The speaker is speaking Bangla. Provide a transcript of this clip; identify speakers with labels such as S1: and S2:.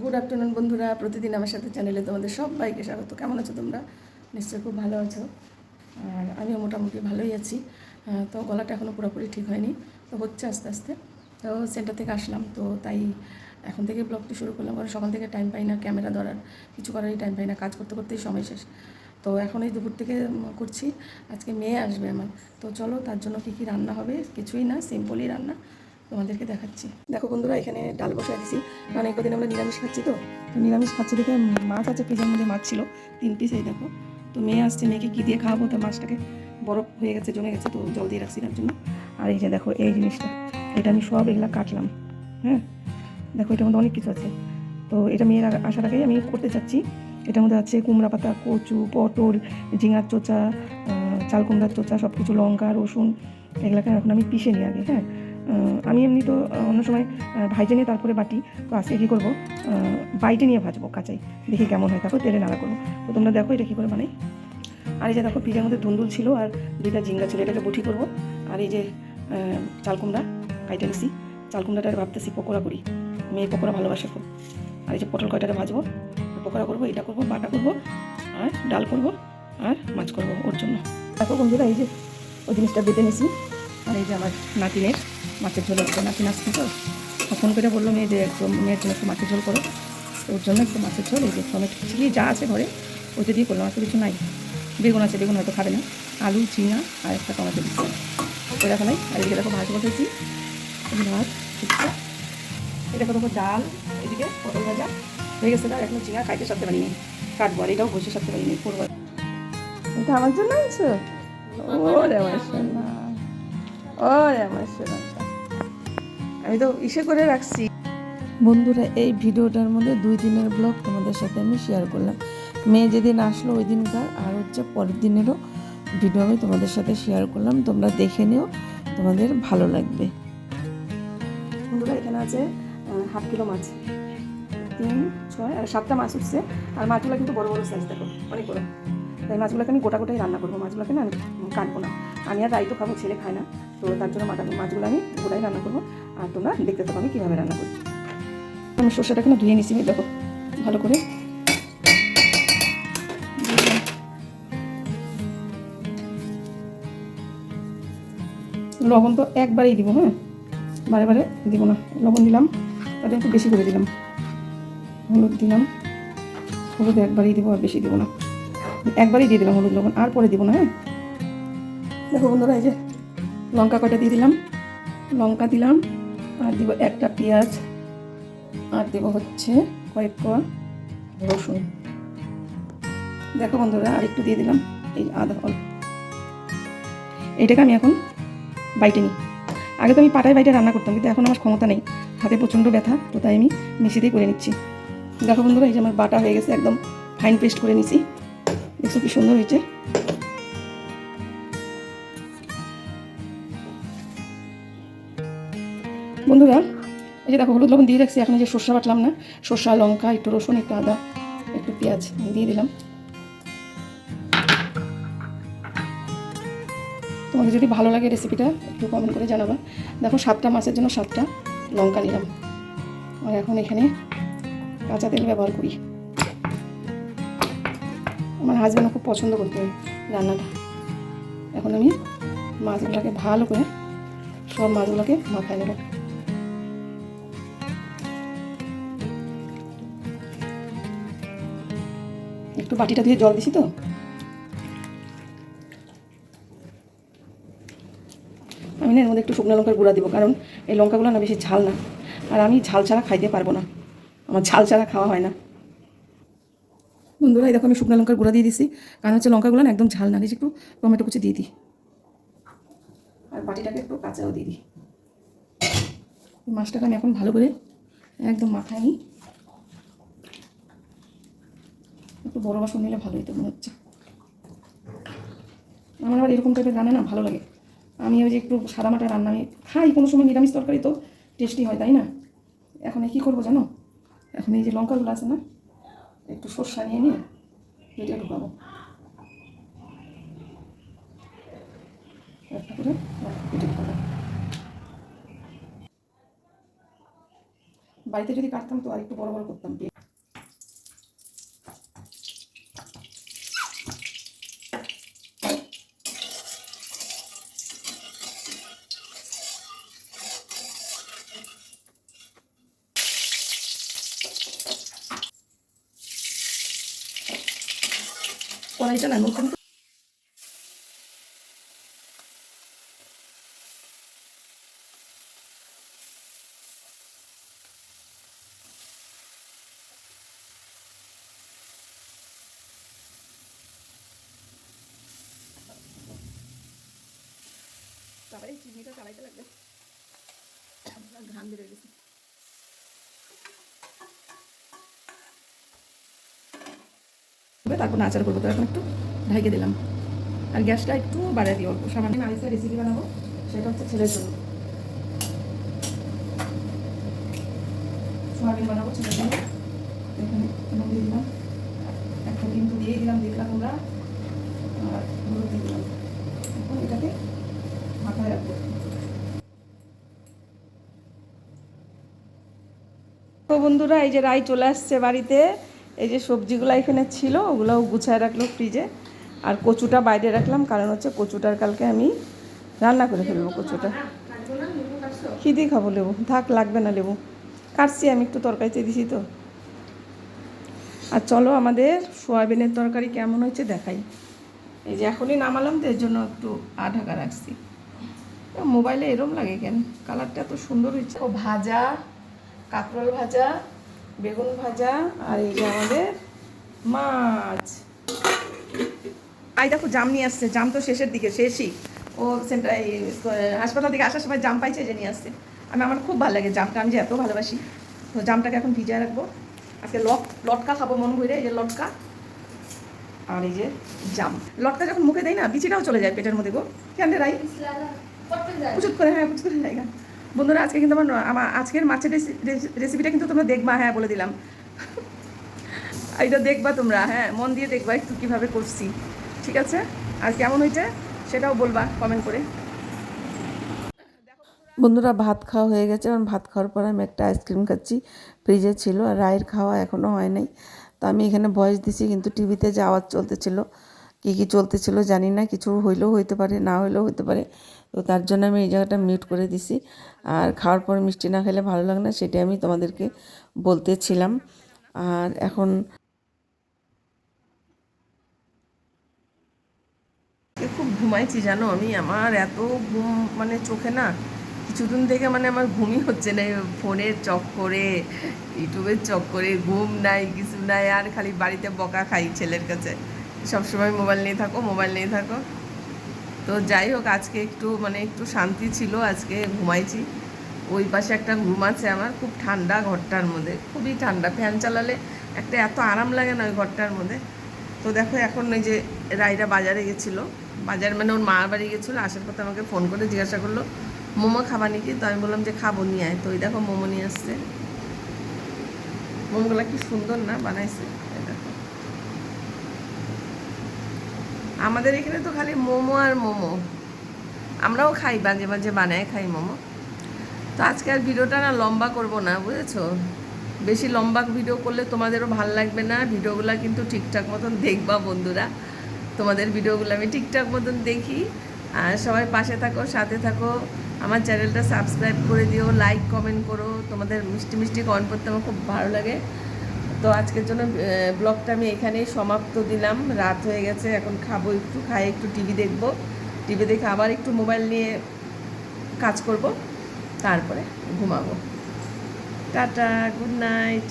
S1: গুড আফটারনুন বন্ধুরা। প্রতিদিন আমার সাথে চ্যানেলে তোমাদের সবাইকে স্বাগত। কেমন আছো তোমরা? নিশ্চয়ই খুব ভালো আছো। আর আমিও মোটামুটি ভালোই আছি। তো গলাটা এখনও পুরোপুরি ঠিক হয়নি। তো হচ্ছে আস্তে আস্তে। তো সেন্টার থেকে আসলাম। তো তাই এখন থেকে ব্লগটি শুরু করলাম। কারণ সকাল থেকে টাইম পাই না ক্যামেরা ধরার। কিছু করারই টাইম পাই না। কাজ করতে করতেই সময় শেষ। তো এখন এই দুপুর থেকে করছি। আজকে মেয়ে আসবে আমার। তো চলো, তার জন্য কী কী রান্না হবে? কিছুই না সিম্পলই রান্না। তোমাদেরকে দেখাচ্ছি। দেখো বন্ধুরা, এখানে ডাল বসাই দিছি। কারণ এই কদিন আমরা নিরামিষ খাচ্ছি তো। তো নিরামিষ খাচ্ছি দেখে মাছ আছে, ফ্রিজের মধ্যে মাছ ছিল। তিন পিস এই দেখো। তো মেয়ে আসছে, মেয়েকে কী দিয়ে খাওয়াবো? তো মাছটাকে বরফ হয়ে গেছে, জমে গেছে, তো জল দিয়ে রাখছি তার জন্য। আর এই যে দেখো, এই জিনিসটা। এটা আমি সব এগুলো কাটলাম। হ্যাঁ? দেখো, এটার মধ্যে অনেক কিছু আছে। তো এটা মেয়ের আসার আগেই আমি করতে চাচ্ছি। এটার মধ্যে আছে কুমড়া পাতা, কচু, পটল, ঝিঙার চোচা চাল কুমড়ার চোচা সব কিছু লঙ্কা, রসুন, এগুলাকে এখন আমি পিষে নিই আগে হ্যাঁ? আমি এমনি তো অন্য সময় ভাইজে নিয়ে তারপরে বাটি তো আজকে কী করব? বাইটে নিয়ে ভাজবো কাঁচাই দেখি কেমন হয়। তারপর তেলে নাড়া করব। তো তোমরা দেখো এটা কী করে বানাই। আর এই যে দেখো পিঠের মধ্যে ধুন্দুল ছিল আর দুইটা ঝিঙ্গা ছিল এটাকে বুঠি করব। আর এই যে আহ, চাল কুমড়া কাইটে নিছি। চাল কুমড়াটা ভাবতেছি পকোড়া করি। মেয়ে পকোড়া ভালোবাসে খুব। আর এই যে পটল কয়টাকে ভাজবো পকোড়া করব এটা করব বাটা করব আর ডাল করব আর মাছ করব ওর জন্য। দেখো বন্ধুরা এই যে ওই জিনিসটা বেটে নিছি। আর এই যে আমার নাতিনের মাছের ঝোল হচ্ছে। নাতিন আসছে তো। তো ফোন করে বলল মেয়ে যে একটু মেয়ের জন্য একটু মাছের ঝোল করো। ওর জন্য একটু মাছের ঝোল। এই যে টমেটো ছিঁড়ি যা আছে ঘরে ওইটা দিয়ে করলাম। আর তো কিছু নাই। বেগুন আছে বেগুন হয়তো খাবে না। আলু ঝিঙা আর একটা টমেটো দিচ্ছি। ওই দেখো নাই আর এদিকে দেখো ভাত বসেছি। ভাত এটা কত ডাল। এদিকে পটল ভাজা। হয়ে গেছে ডাল। এখন ঝিঙা খাইতে সাথে পারিনি। কাটবো আর এটাও বসে সাথে পারিনি। করব এটা আমার জন্য আনছো? ওরে আমার সোনা ওরে, আমার সোনা আমি তো ইসে করে রাখছি। বন্ধুরা, এই ভিডিওটার মধ্যে দুই দিনের ব্লগ তোমাদের সাথে আমি শেয়ার করলাম। মেয়ে যেদিন আসলো, ওই দিনকার, আর হচ্ছে পরের দিনেরও ভিডিও আমি তোমাদের সাথে শেয়ার করলাম। তোমরা দেখে নিও, তোমাদের ভালো লাগবে। বন্ধুরা, এখানে আছে হাফ কিলো মাছ। তিন, ছয়, আর সাতটা মাছ উঠছে। আর মাছগুলো কিন্তু বড় বড় সাইজ দেখো, অনেক বড়। তাই মাছগুলোকে আমি গোটা গোটাই রান্না করব। মাছগুলোকে না, আমি কাটবো না। আমি আর রাইতো খাব, ছেলে খায় না। তো তার জন্য মাটা মাছগুলো আমি গোটাই রান্না করব। আর তোমরা দেখতে থাকো আমি কীভাবে রান্না করি। আমি সর্ষেটাকে না ধুয়ে নিছি দেখো, ভালো করে। লবণ তো একবারেই দিব হ্যাঁ? বারে বারে দিব না, লবণ দিলাম, তাতে একটু বেশি করে দিলাম। হলুদ দিলাম, হলুদ একবারেই দিব আর বেশি দিব না। একবারই দিয়ে দিলাম হলুদ লবণ, আর পরে দিব না হ্যাঁ? দেখো বন্ধুরা, এই যে লঙ্কা কটা দিয়ে দিলাম। লঙ্কা দিলাম, আর দিব একটা পেঁয়াজ, আর দেব হচ্ছে কয়েক কোয়া রসুন। দেখো বন্ধুরা, আর একটু দিয়ে দিলাম, এই আদা অল্প এটাকে আমি এখন বাইটে নিই। আগে তো আমি পাটায় বাইটে রান্না করতাম, কিন্তু এখন আমার ক্ষমতা নেই। হাতে প্রচণ্ড ব্যথা, তো তাই আমি মিশিতেই করে নিচ্ছি। দেখো বন্ধুরা, এই যে আমার বাটা হয়ে গেছে, একদম ফাইন পেস্ট করে নিছি। দেখছ কি সুন্দর হয়েছে? বন্ধুরা, এই যে দেখো, হলুদ লবণ দিয়ে রাখছি। এখন যে সর্ষা বাটলাম না, সর্ষা, লঙ্কা, একটু রসুন, একটু আদা, একটু পেঁয়াজ দিয়ে দিলাম। তোমাদের যদি ভালো লাগে রেসিপিটা, একটু কমেন্ট করে জানাবা। দেখো সাতটা মাছের জন্য সাতটা লঙ্কা নিলাম। আর এখন এখানে কাঁচা তেল ব্যবহার করি। আমার হাজব্যান্ড খুব পছন্দ করতে রান্নাটা। এখন আমি মাছগুলোকে ভালো করে সব মাছগুলোকে মাখায় নেব। একটু বাটিটা দিয়ে জল দিছি তো। আমি না এর মধ্যে একটু শুকনো লঙ্কার গুঁড়া দিব, কারণ এই লঙ্কাগুলো না বেশি ঝাল না। আর আমি ঝাল ছাড়া খাইতে পারব না। আমার ঝাল ছাড়া খাওয়া হয় না। বন্ধুরা, এই দেখো আমি শুকনো লঙ্কার গুঁড়া দিয়ে দিছি। কারণ হচ্ছে লঙ্কাগুলো না একদম ঝাল না। একটু টমেটো কুচি দিয়ে দিই। আর বাটিটাকে একটু কাঁচাও দিয়ে দিই। মাছটাকে আমি এখন ভালো করে একদম মাখায় নিই একটু বড় বাসন নিলে ভালো হতো মনে হচ্ছে। আমার আবার এরকম টাইপের রান্না না ভালো লাগে। আমি ওই যে একটু সাদা মাটা রান্না, আমি খাই, কোনো সময় নিরামিষ তরকারি তো টেস্টি হয়, তাই না? এখন কী করব জানো? এখন এই যে লঙ্কাগুলো আছে না, একটু সর্ষা নিয়ে নিয়ে এটা ঢুকাবো। ঢুকাবো। বাড়িতে যদি কাটতাম তো আর একটু বড় বড় করতাম। কড়াইটা না নতুন তারপরে চিনিটা চালাইতে লাগবে। ঘাম বেরোয় গেছে। তারপর নাচার করব। তো একটু ঢাইকে দিলাম। আর গ্যাসটা একটু বাড়িয়ে দিই অল্প। সামান্য আরিসের রেসিপি বানাবো, সেটা হচ্ছে ছেলের জন্য। সোয়াবিন বানাবো ছেলের জন্য। এখানে দিয়ে দিলাম। একটা দিয়েই দিলাম দেখলাম আমরা। আর দিয়ে দিলাম। এখন এটাকে মাথায় রাখব। তো বন্ধুরা, এই যে রাই চলে আসছে বাড়িতে। এই যে সবজিগুলো এখানে ছিল, ওগুলোও গুছায় রাখল ফ্রিজে আর কচুটা বাইরে রাখলাম, কারণ হচ্ছে কচুটার কালকে আমি রান্না করে ফেলব কচুটা। কী দিয়ে খাব লেবু? থাক, লাগবে না লেবু। কাটছি আমি, একটু তরকারিতে দিছি তো। আর চলো আমাদের সোয়াবিনের তরকারি কেমন হয়েছে দেখাই। এই যে এখনই নামালাম তো, এর জন্য একটু আ ঢাকা রাখছি মোবাইলে এরম লাগে কেন? কালারটা এত সুন্দর হয়েছে। ও ভাজা, কাঁকরোল ভাজা বেগুন ভাজা আর এই যে আমাদের মাছ। আই দেখো জাম নিয়ে আসছে। জাম তো শেষের দিকে শেষই। ও সেন্টার হাসপাতাল থেকে আসার সময় জাম পাইছে যে নিয়ে আসছে। আমি আমার খুব ভালো লাগে জামটা আমি যে এত ভালোবাসি। তো জামটাকে এখন ভিজিয়ে রাখব। আজকে লট লটকা খাব মন ঘুরে এই যে লটকা। আর এই যে জাম। লটকা যখন মুখে দেয় না বিচিটাও চলে যায় পেটের মধ্যে গো। কেন রাই? প্রচুর করে হ্যাঁ প্রচুর করে জায়গা। বন্ধুরা, আজকে কিন্তু আমার আমার আজকের মাছের রেসিপিটা কিন্তু তোমরা দেখবা হ্যাঁ বলে দিলাম। এটা দেখবা তোমরা হ্যাঁ মন দিয়ে দেখবা একটু কীভাবে করছি, ঠিক আছে? আর কেমন হয়েছে সেটাও বলবা কমেন্ট করে।
S2: বন্ধুরা, ভাত খাওয়া হয়ে গেছে এবং ভাত খাওয়ার পর আমি একটা আইসক্রিম খাচ্ছি, ফ্রিজে ছিল, আর রায়ের খাওয়া এখনও হয় নাই। তো আমি এখানে ভয়েস দিছি, কিন্তু টিভিতে যে আওয়াজ চলতেছিল, কী কী চলতেছিল জানি না, কিছু হইলেও হইতে পারে, না হইলেও হইতে পারে। তো তার জন্য আমি এই জায়গাটা মিউট করে দিছি। আর খাওয়ার পর মিষ্টি না খেলে ভালো লাগে না, সেটাই আমি তোমাদেরকে বলতেছিলাম। আর এখন
S1: খুব ঘুমাইছি জানো আমি? আমার এত ঘুম মানে চোখে না কিছুদিন থেকে মানে আমার ঘুমই হচ্ছে না ফোনের চক্করে ইউটিউবের চক্করে ঘুম নাই, কিছু নাই, আর খালি বাড়িতে বকা খাই ছেলের কাছে। সবসময় মোবাইল নিয়ে থাকো মোবাইল নিয়ে থাকো। তো যাই হোক, আজকে একটু মানে একটু শান্তি ছিল, আজকে ঘুমাইছি। ওই পাশে একটা রুম আছে আমার, খুব ঠান্ডা ঘরটার মধ্যে, খুবই ঠান্ডা। ফ্যান চালালে একটা এত আরাম লাগে না ওই ঘরটার মধ্যে। তো দেখো, এখন ওই যে রায়রা বাজারে গেছিল। বাজার মানে ওর মার বাড়ি গেছিল, আসার পথে আমাকে ফোন করে জিজ্ঞাসা করল, মোমো খাবা নাকি? তো আমি বললাম যে, খাব, নিয়ে আয়। তো ওই দেখো, মোমো নিয়ে আসছে। মোমোগুলো কি সুন্দর না বানাইছে এই দেখো আমাদের এখানে তো খালি মোমো আর মোমো। আমরাও খাই, মাঝে মাঝে বানায় খাই মোমো। তো আজকে আর ভিডিওটা না লম্বা করব না, বুঝেছ? বেশি লম্বা ভিডিও করলে তোমাদেরও ভালো লাগবে না। ভিডিওগুলো কিন্তু ঠিকঠাক মতন দেখবা বন্ধুরা। তোমাদের ভিডিওগুলো আমি ঠিকঠাক মতন দেখি। আর সবাই পাশে থাকো, সাথে থাকো। আমার চ্যানেলটা সাবস্ক্রাইব করে দিও, লাইক, কমেন্ট করো। তোমাদের মিষ্টি মিষ্টি কমেন্ট করতে আমার খুব ভালো লাগে। তো আজকের জন্য ব্লগটা আমি এখানেই সমাপ্ত দিলাম। রাত হয়ে গেছে, এখন খাব একটু, খাই একটু টিভি দেখব। টিভি দেখে আবার একটু মোবাইল নিয়ে কাজ করব, তারপরে ঘুমাবো। Tata, good night.